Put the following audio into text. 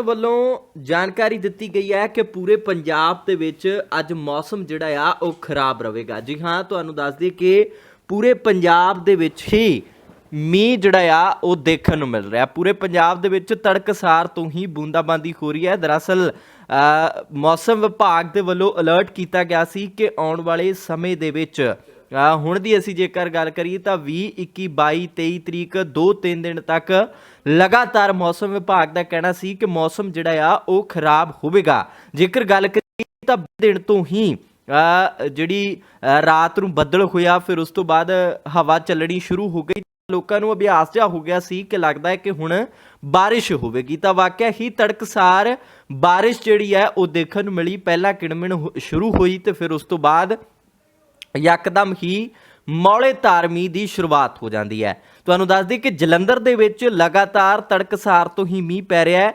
ਵੱਲੋਂ ਜਾਣਕਾਰੀ ਦਿੱਤੀ ਗਈ ਹੈ ਕਿ ਪੂਰੇ ਪੰਜਾਬ ਦੇ ਵਿੱਚ ਅੱਜ ਮੌਸਮ ਜਿਹੜਾ ਆ, ਉਹ ਖਰਾਬ ਰਹੇਗਾ। ਜੀ ਹਾਂ, ਤੁਹਾਨੂੰ ਦੱਸ ਦਈਏ ਕਿ ਪੂਰੇ ਪੰਜਾਬ ਦੇ ਵਿੱਚ ਹੀ ਮੀਂਹ ਜਿਹੜਾ ਆ, ਉਹ ਦੇਖਣ ਨੂੰ ਮਿਲ ਰਿਹਾ। ਪੂਰੇ ਪੰਜਾਬ ਦੇ ਵਿੱਚ ਤੜਕਸਾਰ ਤੋਂ ਹੀ ਬੂੰਦਾਬਾਂਦੀ ਹੋ ਰਹੀ ਹੈ। ਦਰਅਸਲ ਮੌਸਮ ਵਿਭਾਗ ਦੇ ਵੱਲੋਂ ਅਲਰਟ ਕੀਤਾ ਗਿਆ ਸੀ ਕਿ ਆਉਣ ਵਾਲੇ ਸਮੇਂ ਦੇ ਵਿੱਚ ਹੁਣ ਦੀ ਅਸੀਂ ਜੇਕਰ ਗੱਲ ਕਰੀਏ ਤਾਂ 20 21 22 23 ਤਰੀਕ 2-3 ਦਿਨ ਤੱਕ ਲਗਾਤਾਰ ਮੌਸਮ ਵਿਭਾਗ ਦਾ ਕਹਿਣਾ ਸੀ ਕਿ ਮੌਸਮ ਜਿਹੜਾ ਆ, ਉਹ ਖਰਾਬ ਹੋਵੇਗਾ। ਜੇਕਰ ਗੱਲ ਕਰੀਏ ਤਾਂ ਦਿਨ ਤੋਂ ਹੀ ਜਿਹੜੀ ਰਾਤ ਨੂੰ ਬੱਦਲ ਹੋਇਆ, ਫਿਰ ਉਸ ਤੋਂ ਬਾਅਦ ਹਵਾ ਚੱਲਣੀ ਸ਼ੁਰੂ ਹੋ ਗਈ। ਲੋਕਾਂ ਨੂੰ ਅਭਿਆਸ ਜਿਹਾ ਹੋ ਗਿਆ ਸੀ ਕਿ ਲੱਗਦਾ ਹੈ ਕਿ ਹੁਣ ਬਾਰਿਸ਼ ਹੋਵੇਗੀ। ਤਾਂ ਵਾਕਿਆ ਹੀ ਤੜਕਸਾਰ ਬਾਰਿਸ਼ ਜਿਹੜੀ ਹੈ, ਉਹ ਦੇਖਣ ਨੂੰ ਮਿਲੀ। ਪਹਿਲਾਂ ਕਿਣਮਿਣ ਹੋ- ਸ਼ੁਰੂ ਹੋਈ ਤੇ ਫਿਰ ਉਸ ਤੋਂ ਬਾਅਦ ਯਕਦਮ ਹੀ ਮੌਲੇ ਧਾਰਮੀ ਦੀ ਸ਼ੁਰੂਆਤ ਹੋ ਜਾਂਦੀ ਹੈ। ਤੁਹਾਨੂੰ ਦੱਸ ਦਈਏ ਕਿ ਜਲੰਧਰ ਦੇ ਵਿੱਚ ਲਗਾਤਾਰ ਤੜਕਸਾਰ ਤੋਂ ਹੀ ਮੀਂਹ ਪੈ ਰਿਹਾ ਹੈ।